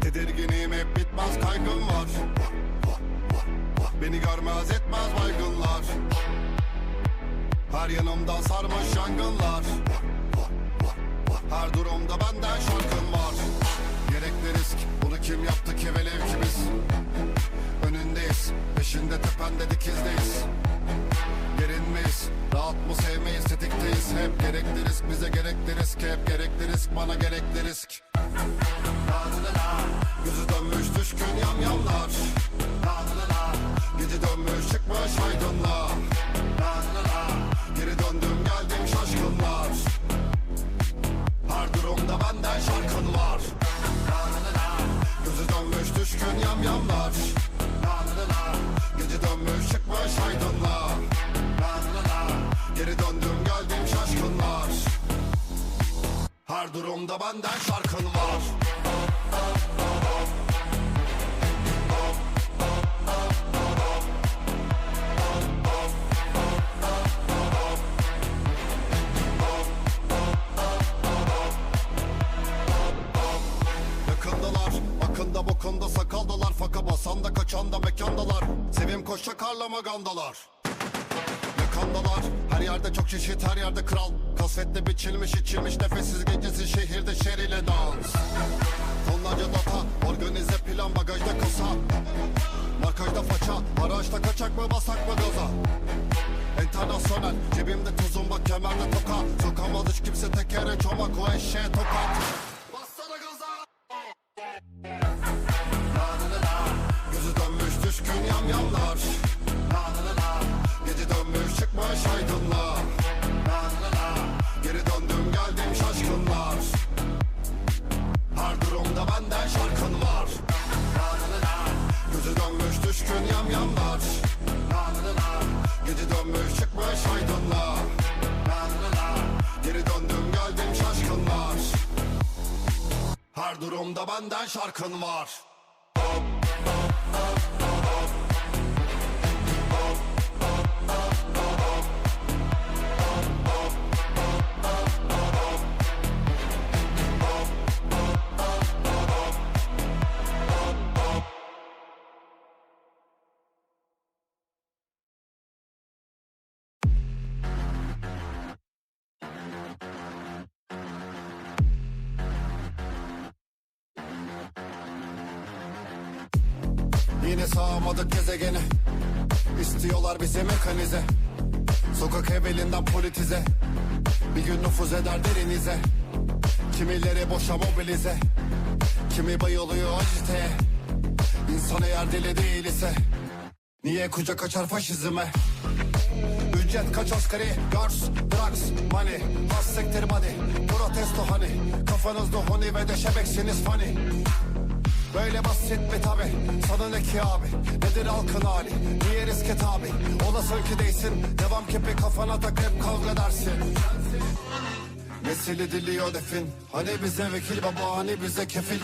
Tedirginim hep bitmez kaygım var. Beni görmez etmez baygınlar. Her yanımda sarmış yangınlar. Her durumda benden şarkım tepende dikizdeyiz. Gerinmeyiz Rahat mı sevmeyiz tetikteyiz. Hep gerekli risk bize gerekli risk Hep gerekli risk bana gerekli risk Gözü dönmüş düşkün yamyamlar La la la la Gece dönmüş çıkmış aydınla La la la la Geri döndüm geldim şaşkınlar. Her durumda benden şarkın var. Gözü dönmüş düşkün yamyamlar Geri döndüm geldim şaşkınlar. Her durumda benden şarkın var. Yakındalar, akında bokunda sakaldalar. Faka basan da kaçan da mekandalar. Sevim koş çakarla magandalar Yakandalar, her yerde çok çeşit her yerde kral. Kasvetle biçilmiş içilmiş nefessiz gecesi şehirde şeriyle dans. Tonlarca data, organize plan bagajda kasa. Markajda faça, araçta kaçak mı basak mı gaza. Internasyonel, cebimde tuzum bak kemerde toka. Sokamaz kimse tekere çomak o eşeğe tokat düşkün la la la Gece dönmüş çıkmış aydınla La la la la. Geri döndüm geldim şaşkınlar. Her durumda benden şarkın var Yine sağamadık gezegeni İstiyorlar bizi mekanize. Sokak evvelinden politize. Bir gün nüfuz eder derinize. Kimileri boşa mobilize. Kimi bayılıyor aciteye İnsan eğer deli değil ise Niye kucak açar faşizme? Ücret kaç asgari Girls, drugs, money. Has sektir body. Protesto hani Kafanızda honi ve de şebeksiniz funny Böyle basit mi tabi. Sana ne ki abi? Nedir halkın hali? Niye riske tabi? Olasın ki değilsin Devam kepi kafana tak hep kavga dersin. Nesili diliyor defin. Hani bize vekil baba hani bize kefil.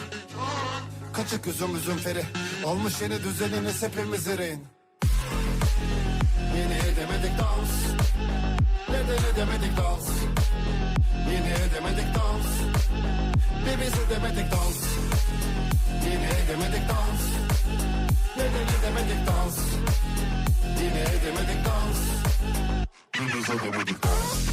Kaçık üzüm üzüm feri. Almış yeni düzeniniz hepimiz rehin Yeni edemedik dans. Neden edemedik dans? Yeni edemedik dans. Bir biz edemedik dans? Yine edemedik dans. Neden edemedik dans? Yine edemedik dans. Biz edemedik. Dans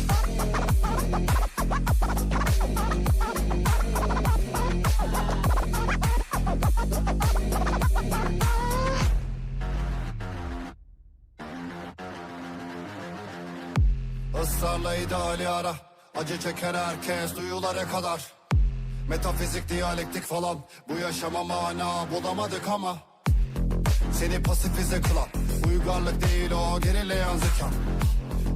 Israrla ideali ara. Acı çeker herkes duyulara kadar Metafizik, diyalektik falan. Bu yaşama mana bulamadık ama Seni pasifize kılan Uygarlık değil o gerileyen zeka.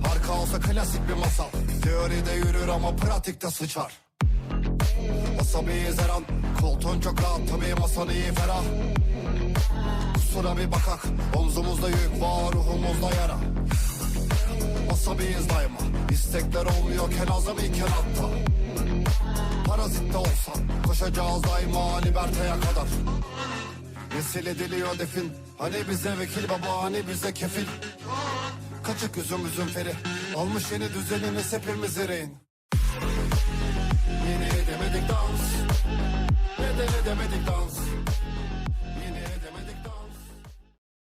Harika olsa klasik bir masal Teoride yürür ama pratikte sıçar. Asabiyiz her an Koltuğun çok rahat tabii masan iyi ferah. Kusura bir bakak Omzumuzda yük var ruhumuzda yara Asabiyiz daima İstekler olmuyorken azamiyken hatta Parazitte olsan Koşacağız daima liberteye kadar. Nesil ediliyor defin. Hani bize vekil baba hani bize kefil. Kaçık üzüm üzüm feri. Almış yeni düzeniniz hepimiz ereğin Yeni edemedik dans